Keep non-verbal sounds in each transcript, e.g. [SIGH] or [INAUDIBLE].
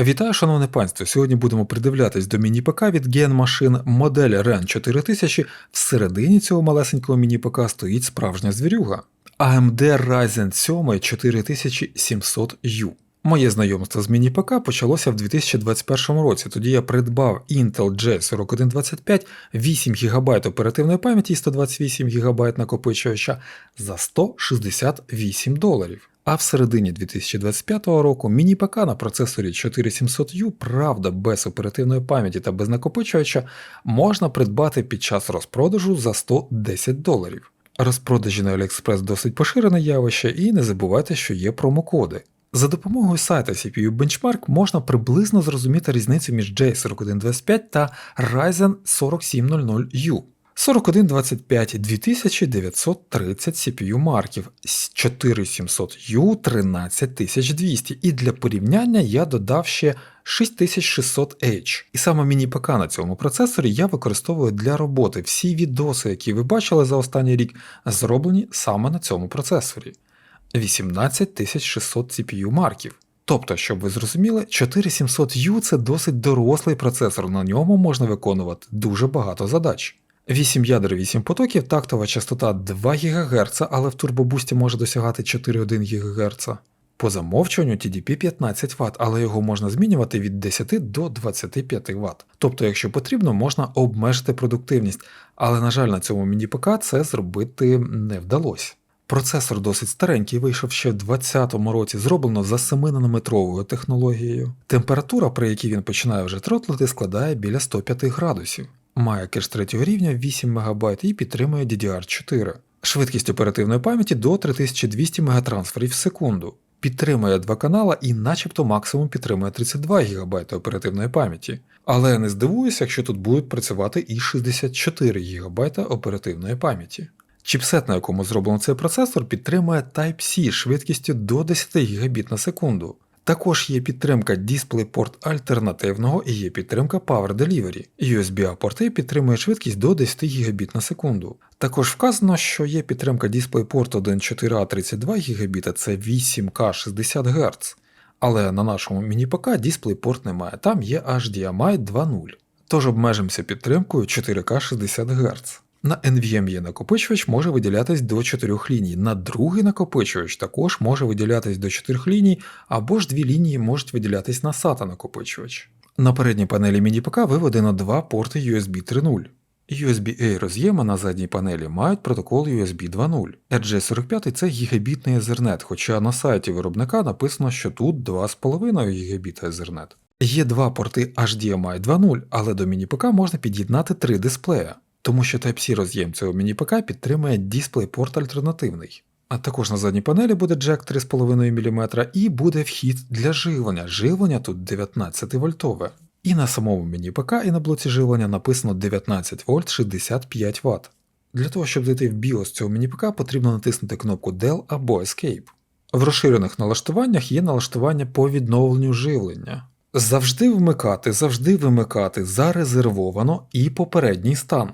Вітаю, шановне панство! Сьогодні будемо придивлятись до міні-ПК від Machine модель REN 4000. Всередині цього малесенького міні-ПК стоїть справжня звірюга. AMD Ryzen 7 4700U. Моє знайомство з міні-ПК почалося в 2021 році. Тоді я придбав Intel J4125 8 ГБ оперативної пам'яті і 128 ГБ накопичувача за 168 доларів. А в середині 2025 року міні-ПК на процесорі 4700U, правда, без оперативної пам'яті та без накопичувача, можна придбати під час розпродажу за 110 доларів. Розпродажі на AliExpress досить поширене явище, і не забувайте, що є промокоди. За допомогою сайта CPU Benchmark можна приблизно зрозуміти різницю між J4125 та Ryzen 4700U. 4125 2930 CPU марків, 4700U 13200 і для порівняння я додав ще 6600H. І саме міні-ПК на цьому процесорі я використовую для роботи. Всі відоси, які ви бачили за останній рік, зроблені саме на цьому процесорі. 18600 CPU марків. Тобто, щоб ви зрозуміли, 4700U це досить дорослий процесор, на ньому можна виконувати дуже багато задач. 8 ядер 8 потоків, тактова частота 2 ГГц, але в турбобусті може досягати 4,1 ГГц. По замовчуванню TDP 15 Вт, але його можна змінювати від 10 до 25 Вт. Тобто, якщо потрібно, можна обмежити продуктивність, але, на жаль, на цьому міні-ПК це зробити не вдалося. Процесор досить старенький, вийшов ще в 2020 році, зроблено за 7-нанометровою технологією. Температура, при якій він починає вже тротлити, складає біля 105 градусів. Має кеш 3 рівня 8 МБ і підтримує DDR4. Швидкість оперативної пам'яті до 3200 мегатрансферів в секунду. Підтримує два канала і начебто максимум підтримує 32 ГБ оперативної пам'яті. Але не здивуюся, якщо тут будуть працювати і 64 ГБ оперативної пам'яті. Чіпсет, на якому зроблено цей процесор, підтримує Type-C швидкістю до 10 Гбіт на секунду. Також є підтримка DisplayPort альтернативного і є підтримка Power Delivery. USB-A порти підтримує швидкість до 10 Гбіт на секунду. Також вказано, що є підтримка DisplayPort 1.4A 32 Гбіт, це 8К 60 Гц. Але на нашому міні-ПК DisplayPort немає, там є HDMI 2.0. Тож обмежимося підтримкою 4К 60 Гц. На NVMe накопичувач може виділятись до 4 ліній, на другий накопичувач також може виділятись до 4 ліній, або ж дві лінії можуть виділятись на SATA накопичувач. На передній панелі міні-ПК виведено два порти USB 3.0. USB-A роз'єми на задній панелі мають протокол USB 2.0. RJ45 це гігабітний Ethernet, хоча на сайті виробника написано, що тут 2,5 ГБ Ethernet. Є два порти HDMI 2.0, але до міні-ПК можна під'єднати три дисплея тому що Type-C роз'єм цього міні-ПК підтримує DisplayPort альтернативний. А також на задній панелі буде джек 3,5 мм і буде вхід для живлення. Живлення тут 19 вольтове. І на самому міні-ПК і на блоці живлення написано 19 вольт 65 Вт. Для того, щоб зайти в BIOS цього міні-ПК, потрібно натиснути кнопку Del або Escape. В розширених налаштуваннях є налаштування по відновленню живлення. Завжди вмикати, завжди вимикати зарезервовано і попередній стан.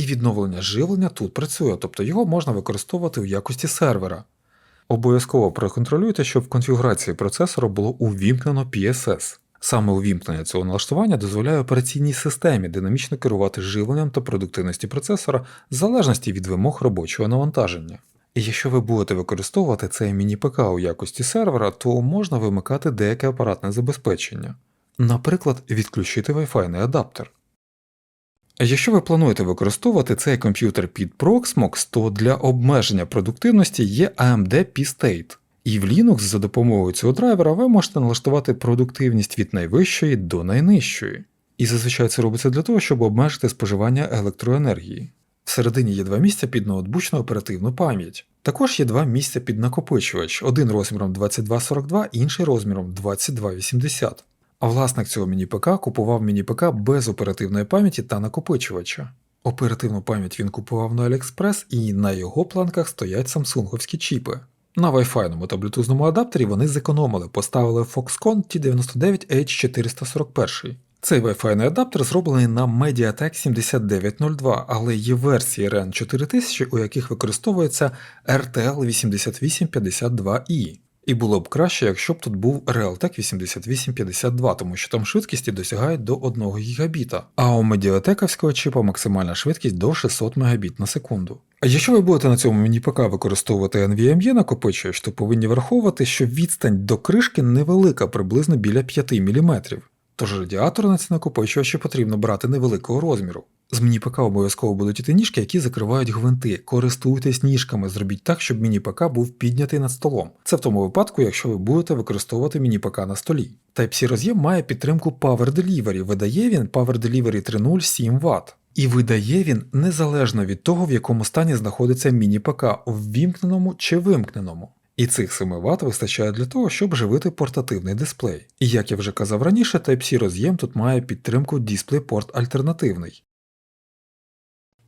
І відновлення живлення тут працює, тобто його можна використовувати в якості сервера. Обов'язково проконтролюйте, щоб в конфігурації процесора було увімкнено PSS. Саме увімкнення цього налаштування дозволяє операційній системі динамічно керувати живленням та продуктивності процесора в залежності від вимог робочого навантаження. І якщо ви будете використовувати цей міні-ПК у якості сервера, то можна вимикати деяке апаратне забезпечення. Наприклад, відключити Wi-Fi адаптер. Якщо ви плануєте використовувати цей комп'ютер під Proxmox, то для обмеження продуктивності є AMD P-State. І в Linux за допомогою цього драйвера ви можете налаштувати продуктивність від найвищої до найнижчої. І зазвичай це робиться для того, щоб обмежити споживання електроенергії. Всередині є два місця під ноутбучну оперативну пам'ять. Також є два місця під накопичувач, один розміром 2242, інший розміром 2280. А власник цього міні-ПК купував міні-ПК без оперативної пам'яті та накопичувача. Оперативну пам'ять він купував на AliExpress і на його планках стоять самсунговські чіпи. На Wi-Fi та блютузному адаптері вони зекономили, поставили Foxconn T99H441. Цей Wi-Fi адаптер зроблений на Mediatek 7902, але є версії REN 4000, у яких використовується RTL 8852i. І було б краще, якщо б тут був Realtek 8852, тому що там швидкісті досягають до 1 гігабіта, а у медіатековського чіпа максимальна швидкість до 600 Мбіт на секунду. А якщо ви будете на цьому міні-ПК використовувати NVMe накопичувач, то повинні враховувати, що відстань до кришки невелика, приблизно біля 5 мм. Тож радіатор на ці накопичувачі потрібно брати невеликого розміру. З міні-ПК обов'язково будуть іти ніжки, які закривають гвинти. Користуйтесь ніжками, зробіть так, щоб міні-ПК був піднятий над столом. Це в тому випадку, якщо ви будете використовувати міні-ПК на столі. Type-C роз'єм має підтримку Power Delivery, видає він Power Delivery 3.0 7 Вт. І видає він незалежно від того, в якому стані знаходиться міні-ПК, ввімкненому чи вимкненому. І цих 7 Вт вистачає для того, щоб живити портативний дисплей. І як я вже казав раніше, Type-C роз'єм тут має підтримку DisplayPort альтернативний.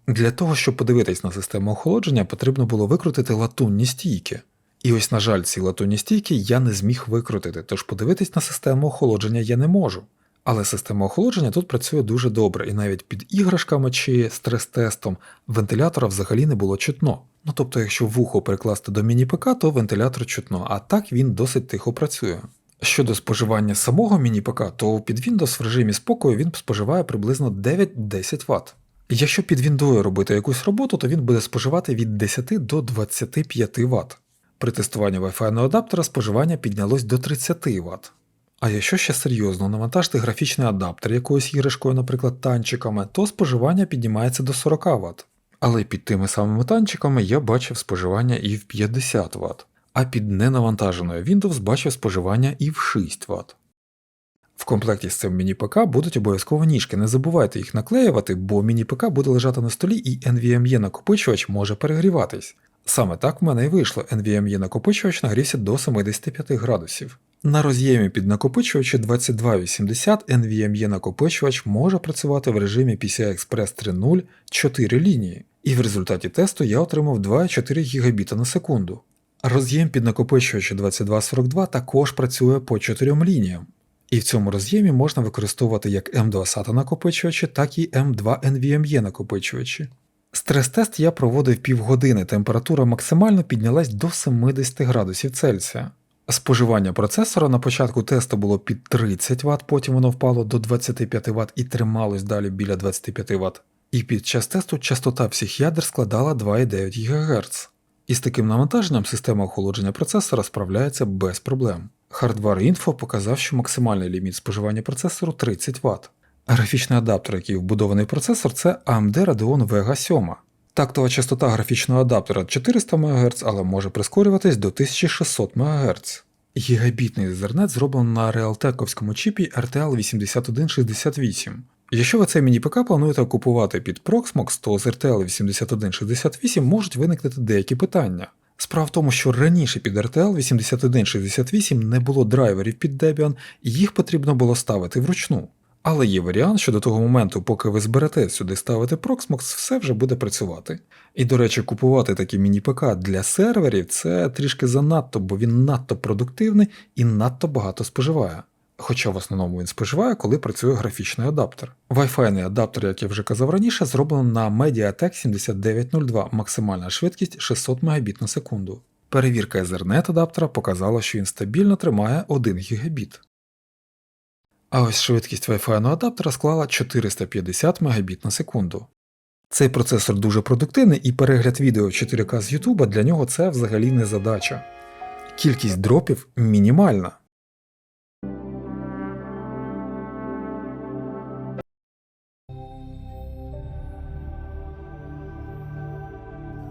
Для того, щоб подивитись на систему охолодження, потрібно було викрутити латунні стійки. І ось, на жаль, ці латунні стійки я не зміг викрутити, тож подивитись на систему охолодження я не можу. Але система охолодження тут працює дуже добре, і навіть під іграшками чи стрес-тестом вентилятора взагалі не було чутно. Ну тобто, якщо вухо прикласти до міні-ПК, то вентилятор чутно, а так він досить тихо працює. Щодо споживання самого міні-ПК, то під Windows в режимі спокою він споживає приблизно 9-10 Вт. Якщо під Віндою робити якусь роботу, то він буде споживати від 10 до 25 Вт. При тестуванні Wi-Fi адаптера споживання піднялось до 30 Вт. А якщо ще серйозно навантажити графічний адаптер якоюсь іграшкою, наприклад, танчиками, то споживання піднімається до 40 Вт. Але під тими самими танчиками я бачив споживання і в 50 Вт, а під ненавантаженою Windows бачив споживання і в 6 Вт. В комплекті з цим міні-ПК будуть обов'язково ніжки, не забувайте їх наклеювати, бо міні-ПК буде лежати на столі і NVMe накопичувач може перегріватись. Саме так в мене і вийшло, NVMe накопичувач нагрівся до 75 градусів. На роз'ємі під накопичувачі 2280 NVMe накопичувач може працювати в режимі PCI Express 3.0 4 лінії, і в результаті тесту я отримав 2,4 ГБ на секунду. Роз'єм під накопичувачі 2242 також працює по 4 лініям. І в цьому роз'ємі можна використовувати як M2 SATA накопичувачі, так і M2 NVMe накопичувачі. Стрес-тест я проводив півгодини, температура максимально піднялась до 70 градусів Цельсія. Споживання процесора на початку тесту було під 30 Вт, потім воно впало до 25 Вт і трималось далі біля 25 Вт. І під час тесту частота всіх ядер складала 2,9 ГГц. І з таким навантаженням система охолодження процесора справляється без проблем. Hardware Info показав, що максимальний ліміт споживання процесору 30 Вт. Графічний адаптер, який вбудований в процесор, це AMD Radeon Vega 7. Тактова частота графічного адаптера 400 МГц, але може прискорюватись до 1600 МГц. Гігабітний Ethernet зроблено на реалтековському чіпі RTL 8168. Якщо ви цей міні-ПК плануєте купувати під Proxmox, то з RTL 8168 можуть виникнути деякі питання. Справа в тому, що раніше під RTL 8168 не було драйверів під Debian, і їх потрібно було ставити вручну. Але є варіант, що до того моменту, поки ви зберете сюди ставити Proxmox, все вже буде працювати. І, до речі, купувати такі міні-ПК для серверів це трішки занадто, бо він надто продуктивний і надто багато споживає. Хоча в основному він споживає, коли працює графічний адаптер. Wi-Fi адаптер, як я вже казав раніше, зроблено на Mediatek 7902, максимальна швидкість 600 Мбіт на секунду. Перевірка Ethernet адаптера показала, що він стабільно тримає 1 Гбіт. А ось швидкість Wi-Fi адаптера склала 450 Мбіт на секунду. Цей процесор дуже продуктивний і перегляд відео 4К з YouTube для нього це взагалі не задача. Кількість дропів мінімальна.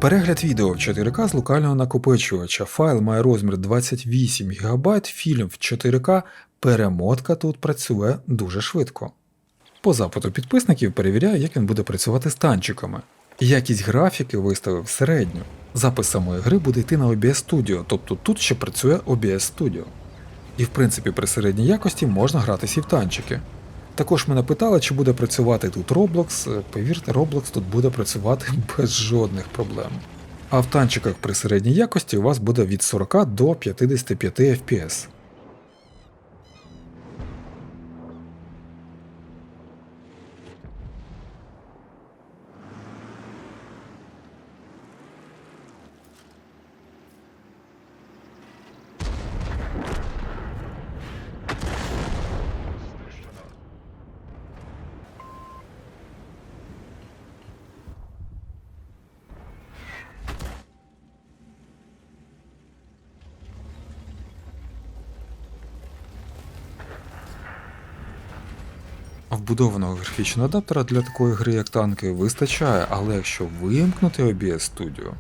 Перегляд відео в 4К з локального накопичувача. Файл має розмір 28 ГБ, фільм в 4К, перемотка тут працює дуже швидко. По запиту підписників перевіряю, як він буде працювати з танчиками. Якість графіки виставив середню. Запис самої гри буде йти на OBS Studio, тобто тут ще працює OBS Studio. І в принципі при середній якості можна гратися і в танчики. Також мене питали, чи буде працювати тут Roblox. Повірте, Roblox тут буде працювати [LAUGHS] без жодних проблем. А в танчиках при середній якості у вас буде від 40 до 55 FPS. Вбудованого графічного адаптера для такої гри, як танки, вистачає, але якщо вимкнути OBS Studio,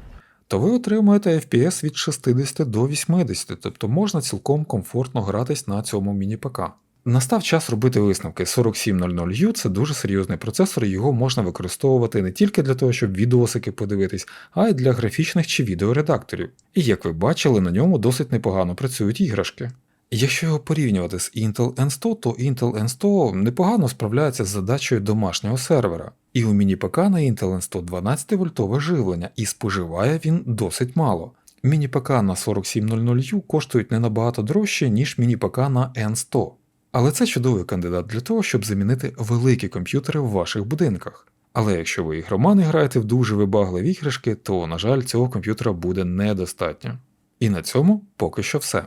то ви отримаєте FPS від 60 до 80, тобто можна цілком комфортно гратись на цьому міні-ПК. Настав час робити висновки. 4700U це дуже серйозний процесор, і його можна використовувати не тільки для того, щоб відосики подивитись, а й для графічних чи відеоредакторів. І як ви бачили, на ньому досить непогано працюють іграшки. Якщо його порівнювати з Intel N100, то Intel N100 непогано справляється з задачею домашнього сервера. І у міні-ПК на Intel N100 12 вольтове живлення, і споживає він досить мало. Міні-ПК на 4700U коштують не набагато дорожче, ніж міні-ПК на N100. Але це чудовий кандидат для того, щоб замінити великі комп'ютери в ваших будинках. Але якщо ви ігромани граєте в дуже вибагливі іграшки, то, на жаль, цього комп'ютера буде недостатньо. І на цьому поки що все.